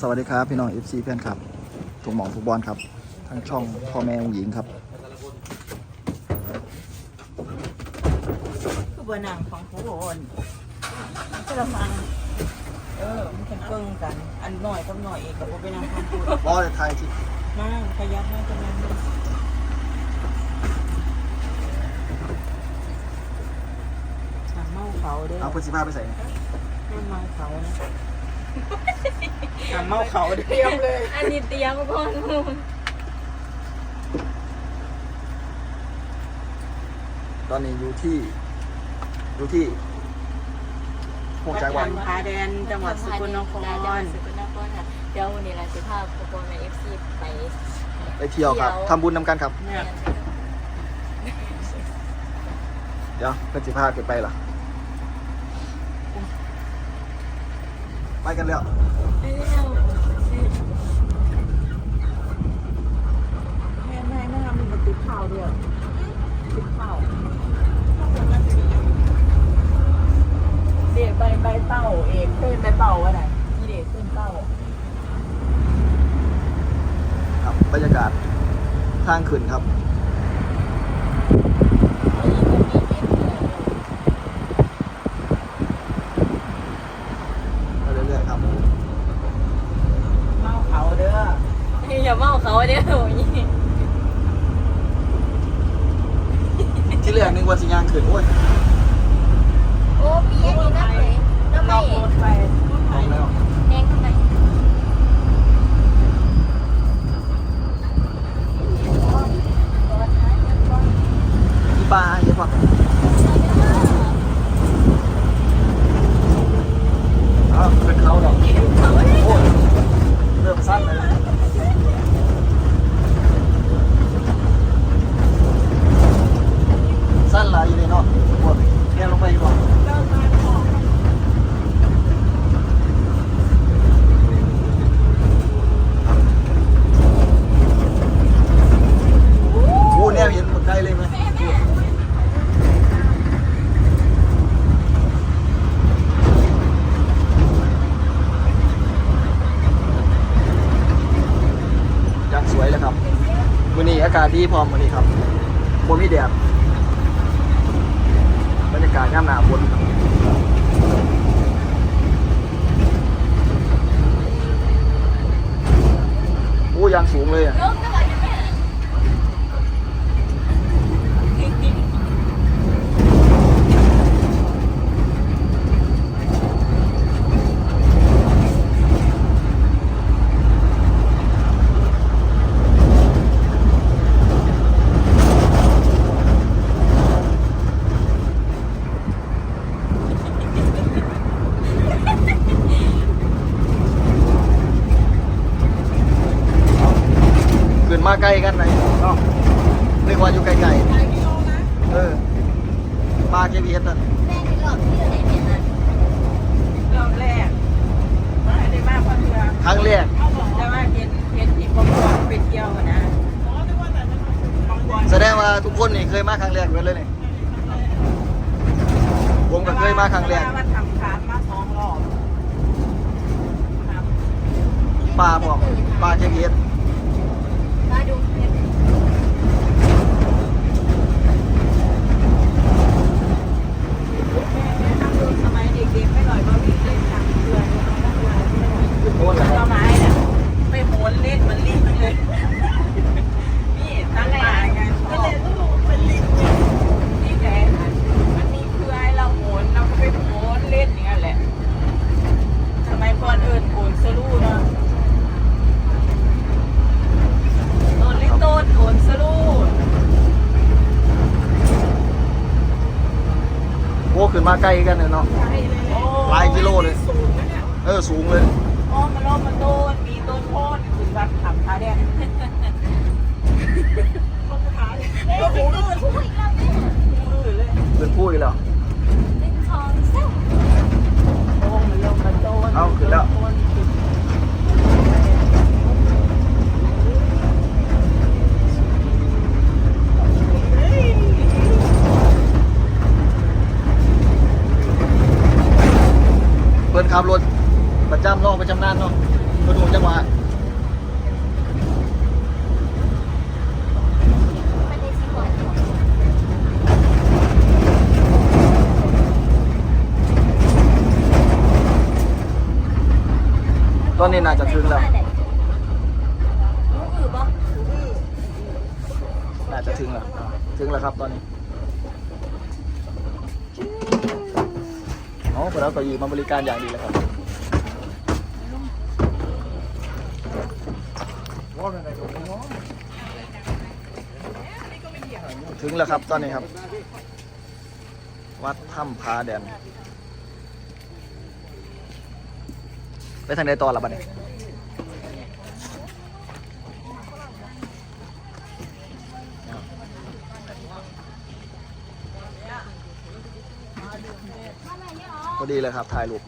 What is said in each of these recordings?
สวัสดีครับ พี่น้อง FC เพื่อนครับถูกหมองถูกบอลครับทางช่องพ่อแม่องหญิงครับคือเบอร์หนังของผู้โอนก็ละฟังเออมันเป็นเกิ้งกัน อันหน่อยกับหน่อยเองกับว่าเป็นนางคำพูดบอลไทยที่มากขยับมากจังนั้นหาเมาเขาเด้อเอาพื้นสิบ้าไปใส่ห้ามเมาเขานะ หาเมาเขาเด้อเตรียมเลย อันนี้เตรียมก่อนตอนนี้อยู่ที่ อยู่ที่พวกจังหวัดวัดพาแดนจังหวัดสกลนครจังหวัดสกลนครค่ะ เดี๋ยววันนี้เราจะพาโปรโมทในเอฟซีไปไปเที่ยวครับทำบุญนำกันครับเนี่ยเดี๋ยวเพื่อนสิพาเกิดไปล่ะ ไปกันแล้วแม่แม่แม่มีมันติดข่าวด้วยติดข่าวเด็กใบใบเต้าเอกเต้นใบเต้าอะไรที่เด็กเต้นเต้าครับบรรยากาศทางขึ้นครับ ไปเรื่อยๆครับ เมาเขาเด้อ อย่าเมาเขาเดี๋ยวนี้ ที่เรียกนึกว่าสิยางขึ้นโอ้ย โอ้ปีนี้นะเลยน้ำ เรา ไม่ โพสไป ลงแล้ว แดงทำไม มีปลาเยอะกว่าอ้าวขึ้นเขาดอก เขาเลย โอ้ยเริ่มสั้นเลยสั้นหลายอยู่เลยเนาะปวดเนี่ยลงไปดีกว่าโอ้เนี่ยเห็นหมดได้เลยไหมยังสวยเลยครับวันนี้อากาศดีพร้อมวันนี้ครับบนมีแดดบรรยากาศย่าหนาบนโอ้ยางสูงเลยอะ ลงก็แบบนี้ขึ้นมาใกล้กันไหนเนาะเรียกว่าอยู่ไกลๆเออปลาเจพีเอสนั่นแม่ที่หลอกที่อยู่ในเนี่ยนะรอบแรกไม่ได้มากเพราะเรือครั้งแรกแต่ว่าเห็นเห็นที่บางคนไปเที่ยวอะนะบางคนแสดงว่าทุกคนนี่เคยมาครั้งแรกเหมือนเลยนี่ผมก็เคยมาครั้งแรกว่าทำคาร์มาสองรอบครับปลาบอกปลาเจพีเอสมาดูเนี่ย ทำดูสมัยเด็กๆไม่หน่อยก็วิ่งเล่นทางเรือเนี่ยทางเรือเนี่ย โน่นแหละค ต้ รั น บ ไม้เนี่ยไปโหนเล่นเหมันลิงเลยนี่ตั้งป่าไงชอบเป็นลิงนี่แกมันมีเครือให้เราโหนเราก็ไปโหนเล่นอย่างนั้นแหละสมัยก่อนเอิญโหนสลูเนาะโดนลิงโดนโหนสลู โอ้ขึ้นมาใกล้กันเลยเนาะ หลายกิโลเลย สูงนะเนี่ย เออสูงเลย อ๋อมันล้อมมันโดนมีต้นโพนถึงวัดขับขาแดงต้นขาแดง เอ้ย โอ้โห จริงๆช่วยเราเนี่ย มือเลย เป็นพูดอีกแล้ว หนึ่งสองสาม โอ้มันลงมาโดน เอาขึ้นแล้ว โดนขึ้น เพิ่นขับรถประจำลอกประจำนานเนาะ ก็ดูจังหวะ ไม่ได้สิก่อน ตอ นนี้น่าจะถึงแล้ว น่าจะถึงแล้ว ถึงแล้วครับตอนนี้อ๋อคนเราก็อยู่มาบริการอย่างดีเลยครับถึงแล้วครับตอนนี้ครับ วัดถ้ำพาแดน ไปทางใดต่อละบัดนี้พอดีเลยครับถ่ายรูป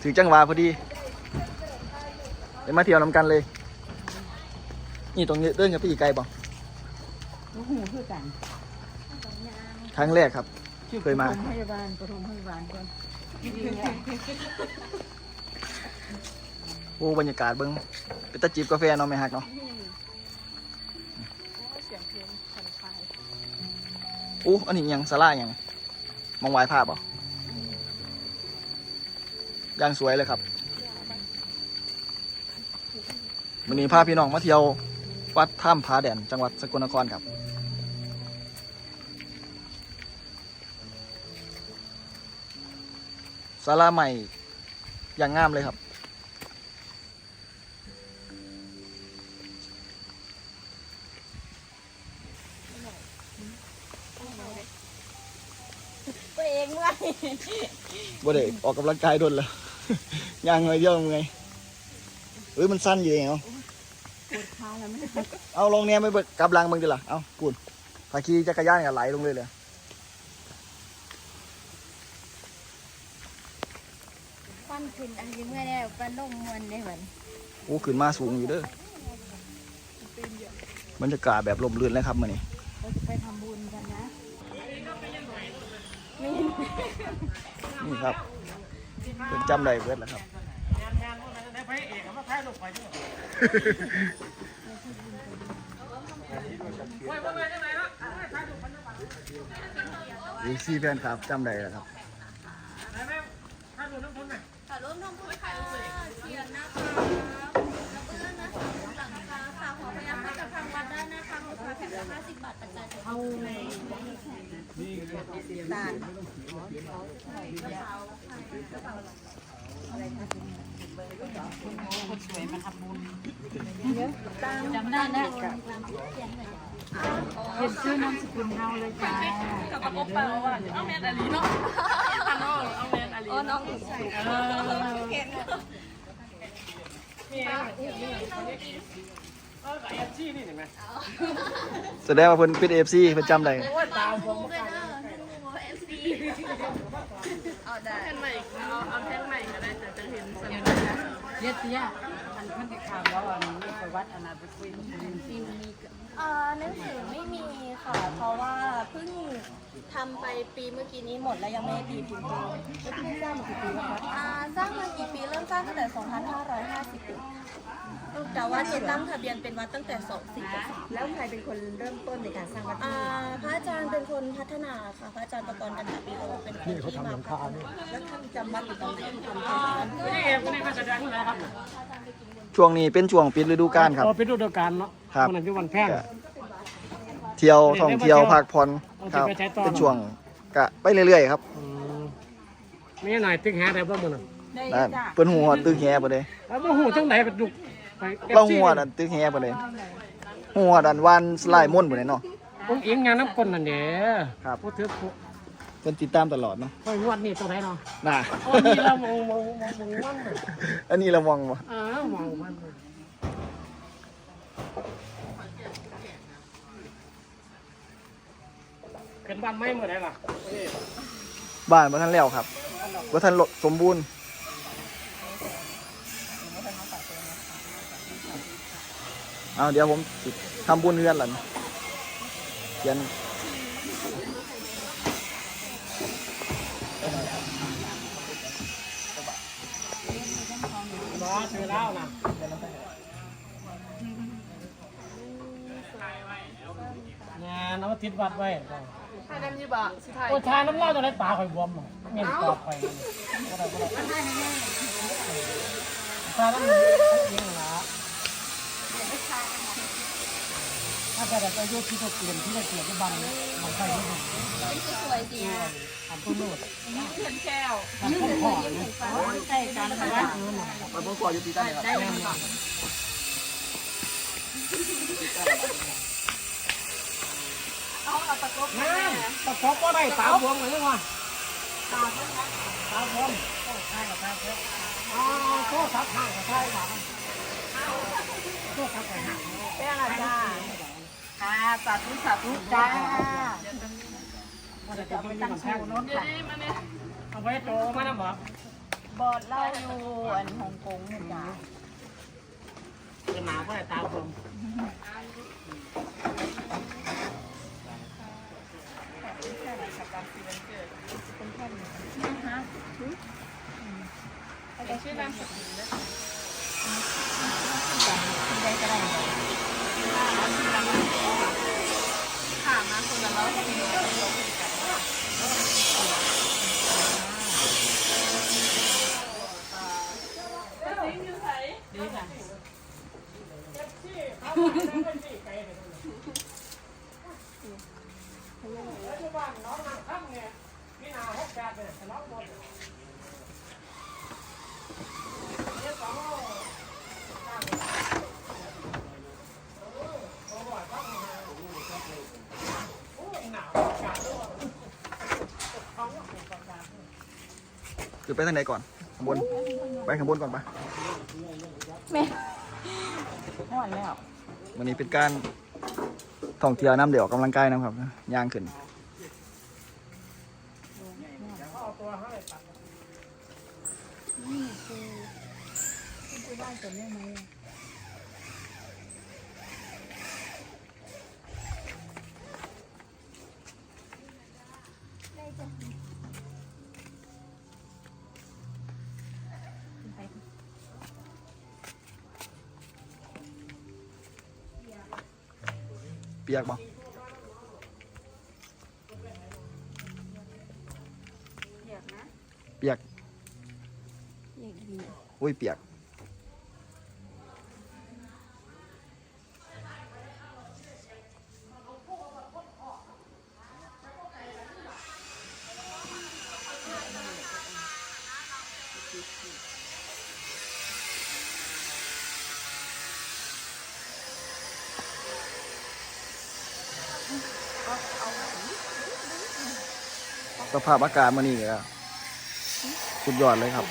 ถือจังหวะพอดี เดี๋ยวมาเที่ยวนำกันเลย นี่ตรงนี้เดินกับพี่อีกไกลบ่ลูกหูคือกันครั้งแรกครับเคยมาปฐพยาบาลปฐมพยาบาลก่อนโอ้บรรยากาศเบิ้งเป็นตะจีบกาแฟเนาะไม่ฮักเนาะโอ้อันนี้ยังสลายังมองวายภาพบ่ยังสวยเลยครับ วันนี้พาพี่น้องมาเที่ยววัดถ้ำผาแดนจังหวัดสกลนครครับ ศาลาใหม่อย่างงามเลยครับ ตัวเองด้วยบ่ได้ออกกำลังกายโดนแล้ว ย่างหน่อยเดียวไงเฮ้ยมันสั้นอยู่เองเอาป วดขาแล้วไม่เอาลงเนี่ยไม่เบิกกลับหลังมึงดิล่ะเอาพูดพาขี่จักรยานกับไหลลงเลยเลยฟันขึ้นอันนี้เมื่อได้ฟันลงมวนได้เหมือนโอ้ขึ้นมาสูงอยู่เด้อบรรยากาศแบบลมลื่นเลยครับมื่อนี้เราจะไปทำบุญกันนะนี่ครับเป็นจำได้เบิดแล้วครับอี ซี่แฟนครับจำได้แล้วครับขอร่วมทำบุญค่ะเทียนนะคะกระเบื้องนะคะหลังคาค่ะขอพยายามมาจากทางวัดได้นะคะขอแผ่นละห้าสิบบาทปัจจัยเอาตาล จำได้นะเขียนชื่อนามสกุลเฮาเลยจ้าเปล่าอาแมนอาลีเนาะเอาแมนอาลีอ๋อน้องเก่งแสดงว่าเพิ่นเป็นเอฟซีเพิ่นจำได้ตามผมเลยเด้อหนูเอฟซีเอาได้แผ่นใหม่เอาเอา เรียกเตี้ยอันมันจะถามว่าอันนี้ไปวัดอันนั้นไปคุยที่มี เอ่อหนังสือไม่มีค่ะ เพราะว่าเพิ่งทำไปปีเมื่อกี้นี้หมดแล้วยังไม่ได้ตีพิมพ์ตัวที่สร้างมากี่ปีแล้วคะอ่าสร้างมากี่ปีเริ่มสร้างตั้งแต่ 2551แต่ว่าจะตั้งทะเบียนเป็นวัดตั้งแต่24แล้วใครเป็นคนเริ่มต้นในการสร้างวัดอ่าพระอาจารย์เป็นคนพัฒนาค่ะ พระอาจารย์ประกรณ์กันตปีโอเป็นคนที่มาพัฒนาแล้วท่านจำวัดอยู่ตรงไหนทำอ่าก็ ช่วงนี้เป็นช่วงปิดฤดูกาลครับอ๋อเป็นฤดูกาลเนาะครับ วันนั้นเป็นวันแพร่ง เที่ยวท่องเที่ยวพักผ่อนครับ เอาไปใช้ต่อ เป็นช่วงกะไปเรื่อยๆครับอืมไม่หน่อยตึงแฮได้บ่มื้อน่ะได้นั่นจ้ะเพิ่นหัวตึกแฮบ่ได้แล้วบ่ฮู้จังไดไปดุไปเราหัวดันตึกแฮบ่ได้หัวดันวันสไลด์ม่วนบ่ได้เนาะ ผมเองงานน้ำก้นนั่นเด้ครับ พูดถึงผู้เพิ่นติดตามตลอดเนาะค่อยงวดนี่ตัวไหนเนาะน่ะ โอ้นี่เรามองมองมองมองมันน่ะอันนี้ระวังบ่อ่า มองมันเป็นบ้านไม้เมื่อไหร่ล่ะบ้านบ่ทันแล้วครับบ่ทันสมบูรณ์เอาเดี๋ยวผมทำบุญเรือนหล่ะเขียน รอเจอแล้วนะงานเอาติดวัดไว้ถ้าน้ำยี่บะสิไทยโอ้ชาน้ำเล่าจะได้ปลาข่อยบวมอะเงี้ยปลาข่อยก็ได้ก็ได้ชาต้องยิงหรอ ถ้าแต่แบบอายุที่จะเปลี่ยนที่จะเปลี่ยนก็บังบังไฟไม่ได้สวยจริงอะทำต้นโนดเพื่อนแก้วทำต้นขอเลยใช่กันแต่ว่าไปพิ่งก่ออยู่ที่ใต้ครับได้ไหมคะเอาเอาตะกบน้ำตะกบก็ได้ตาบวมเหมือนกันว่ะตาบวมใช่กับตาบวมอ๋อโซ่ทับห่างใช่ครับโซ่ทับห่าง แป้งอะจ้า ค่ะ สาธุสาธุจ้าว่าจะไปตั้งแท่งโน้นเดี๋ยวนี้มาเนี่ยเอาไว้โจมานะบอกบอดเล่าอยู่อันฮ่องกงเนี่ยจ้าเป็นหนาก็ได้ตาบวมชื่อนามสกุลนะค่ะ มาคนละร้อยคนละร้อยดีค่ะ คือ ไปทางไหนก่อนข้างบนไปข้างบนก่อนปะห่อนแล้ววันนี้เป็นการท่องเที่ยวน้ำเดี่ยวออกกำลังกายนะครับย่างขึ้นเปี ยกบ่อยากนะเปียกอยากดีอุ้ยเปียก ภาพอากาศมันนี่ก็สุดยอดเลยครับ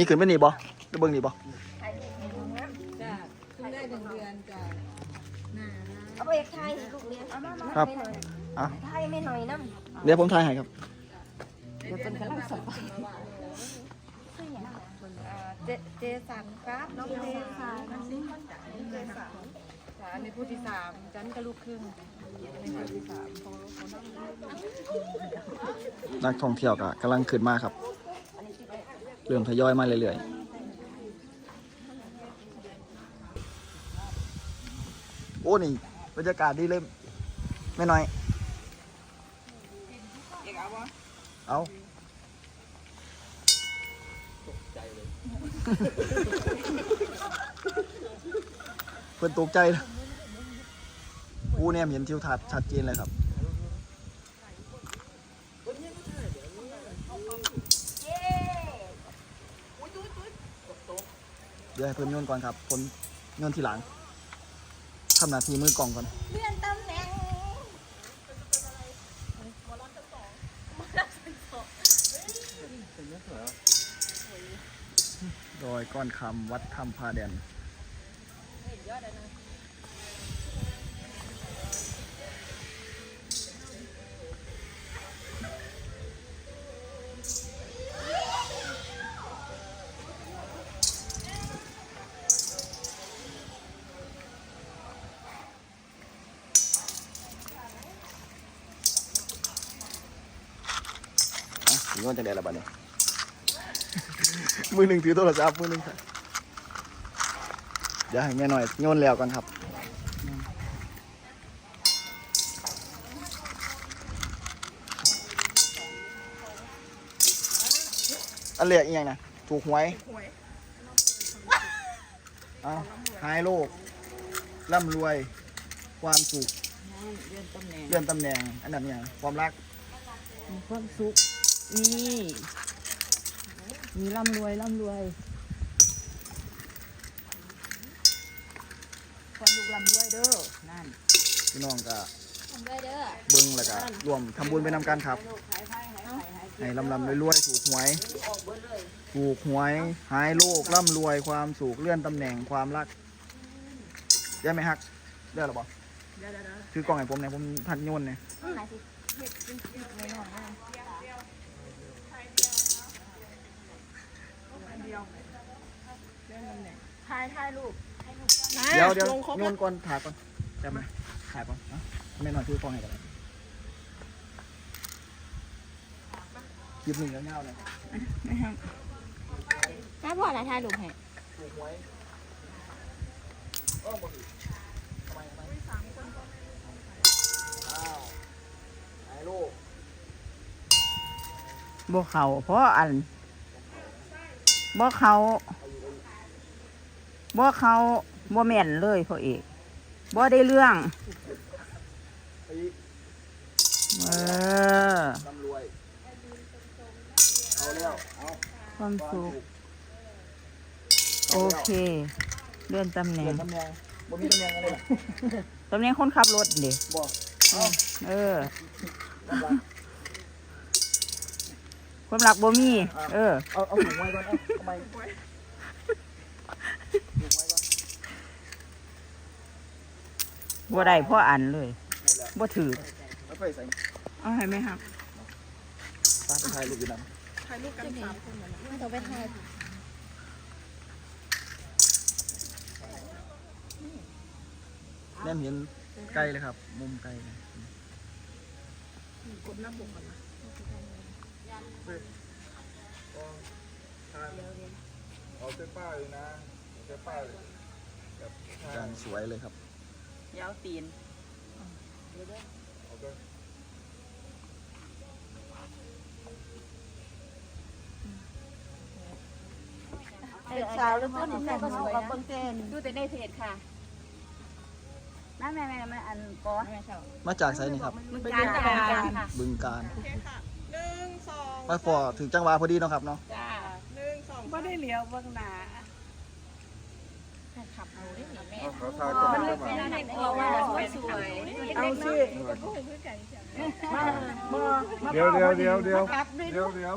นี่ขึ้นไปนี่บ่จะเบิ่งนี่บ่จ้าเพิ่งได้หนึ่งเดือนจ้าเอาไปไทยลูกเรียนเอามามาครับไม่หน่อยอะไทยไม่หน่อยน้ำเดี๋ยวผมถ่ายให้ครับเดี๋ยวเป็นกำลังสบายเจเจสันครับน้องเจสันเจสามจ้าอันนี้ผู้ที่สามจันก็ลูกครึ่งอันนี้ผู้ที่สามของของน้องนักท่องเที่ยวก็กำลังขึ้นมาครับ เริ่มทยอยมาเรื่อยๆโอ้นี่บรรยากาศดีเลยไม่น้อย เอาเพื่อนตกใจเลยกูเนี่ยเห็นทิวทัศน์ชัดเจนเลยครับ ดี๋ยวให้เพิ่นโยนก่อนครับผลโยนทีหลังทำหน้าที่มือกล่องก่อนเลื่อนตำแหน่งโดยก้อนคำวัดธรรมพาแดน อะถือว่าจะได้ละบัดนี้ มือหนึ่งถือโทรศัพท์มือหนึ่งค่ะเดี๋ยวให้แม่หน่อยโยนแล้วก่อนครับอันเรียกอีกอย่างนะถูกหวยเอาหายโรคร่ำรวย ความสุขเลื่อนตำแหน่งเลื่อนตำแหน่งอันดับอย่างความรัก มีความสุข นี่มีร่ำรวยร่ำรวยความสุขร่ำรวยเด้อนั่นพี่น้องก็ทำด้วยเด้อเบิ้งแล้วก็รวมทำบุญไปนำกันครับให้ลำลำรวยๆถูกหวยถูกหวยหายโรคร่ำรวยความสุขเลื่อนตำแหน่งความรักได้ไหมฮักได้หรอปะคือกล่องให้ผมเนี่ยผมทันโยนเนี่ยไหนสิ ถ่ายถ่ายรูปเดี๋ยวเดี๋ยวโยนก่อนถ่ายก่อนจำไหมถ่ายก่อนนะไม่หน่อยคือกล่องให้กันเลยคลิปหนึ่งแล้วเงาเลยแม่พ่ออะไรถ่ายรูปให้ถูกหวยเออบ่ถูกทำไมทำไมอ้าวหายโรคบ่เขาเพราะอันบ่เขา บ่เขาบ่แม่นเลยพ่อเอกบ่ได้เรื่องไปเออร่ำรวยเอาแล้วเอาความความสุขสุขโอเค เลื่อนตำแหน่เปลี่ยงนตำแหน่งบ่มีตำแหน่งอะไรหรอตำแหน่งคนขับรถเด็บ่เอาเออกำลังความรักบ่มี เออ เอาเอาถุงไว้ก่อนเอาทำไมถุงไว้ก่อน บ่ได้พ่ออันเลยบ่ถือแล้วไปใส่เอาให้ไหมครับตาไปถ่ายรูปอยู่นั่นไม่ต้องไปถ่ายแน่นเห็นไกลเลยครับ มุมไกลเลยเอาเส้นป้ายเลยนะเอาเส้นป้ายเลยการสวยเลยครับ ยาวตีนเอาไปสาวแล้วต้นแม่ก็สวยนะดูแต่ในเพจค่ะแม่แม่แม่แม่อันกอมาจากไซนี่ครับมึงการการค่ะบึงการหนึ่งสองมาฟอถึงจังหวะพอดีเนาะครับเนาะจ้าหนึ่งสองบ่ได้เหลียวเบื้องหน้า เอาขอถ่ายก่อนมันเลได้ยไหมเป็นอะไรเพราะว่าสวยสวยเอาสิมามาเดี๋ยวเดี๋ยวเดี๋ยวเดี๋ยวเดี๋ยวเดี๋ยว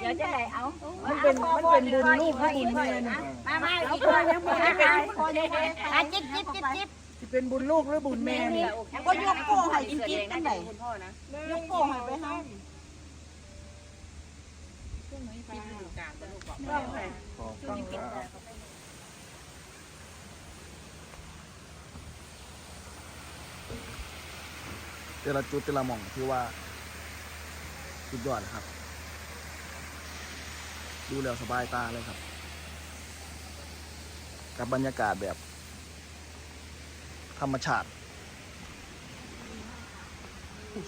เดี๋ยวจะไหนเอา มันเป็นมันเป็นบุญลูกและบุญแม่นะมามาอีกคนยังบ่ได้ขายคนยังบ่ได้ขายอะจิ๊บจิ๊บจิ๊บจิ๊บสิเป็นบุญลูกหรือบุญแม่เนี่ยก็ยกโป้ให้กินกินกันไหนคุณพ่อนะยกโป้งไปห้ามขอกล้องน แต่ละจุดแต่ละหม่องที่ว่าสุดยอดครับ ดูแล้วสบายตาเลยครับ กับบรรยากาศแบบ ธรรมชาติ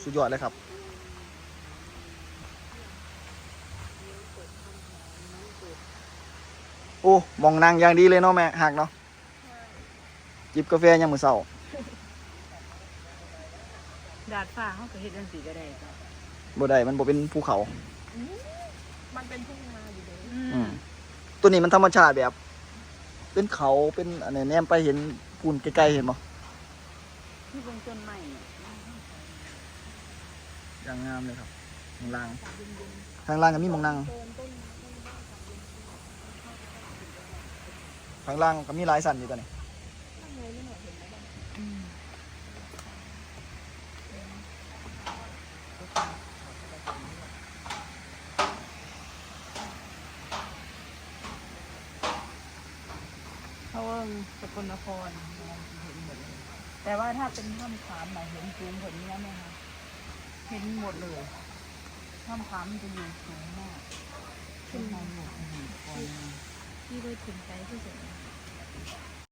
สุดยอดเลยครับโอ้มองนางอย่างดีเลยเนาะแม่หักเนาะจิบกาแฟยามมือเศร้า ดาดฟ้าเขาก็เฮ็ดจังซี่ก็ได้จ้ะบ่ได้มันบ่เป็นภูเขามันเป็นทุ่งนาอยู่เลยอืมตัวนี้มันธรรมชาติแบบ เป็นเขาเป็นอันนี้แนมไปเห็นปูนไกลๆเห็นบ่ที่เบงต้นใหม่อย่างงามเลยครับข้างล่างข้างล่างก็มีหมองนั่งข้างล่างก็มีหลายสันอยู่ตัวนี้เพราะว่าส กลนครเห็นหมดเลยแต่ว่าถ้าเป็นถ้ำขามหมายเห็นสูงกว่านี้แล้วไหมคะเห็นหมดเลยถ้ำขามมันจะอยู่สูงมากขึ้นมาหมดเลยที่ไปถึงไกลที่สุด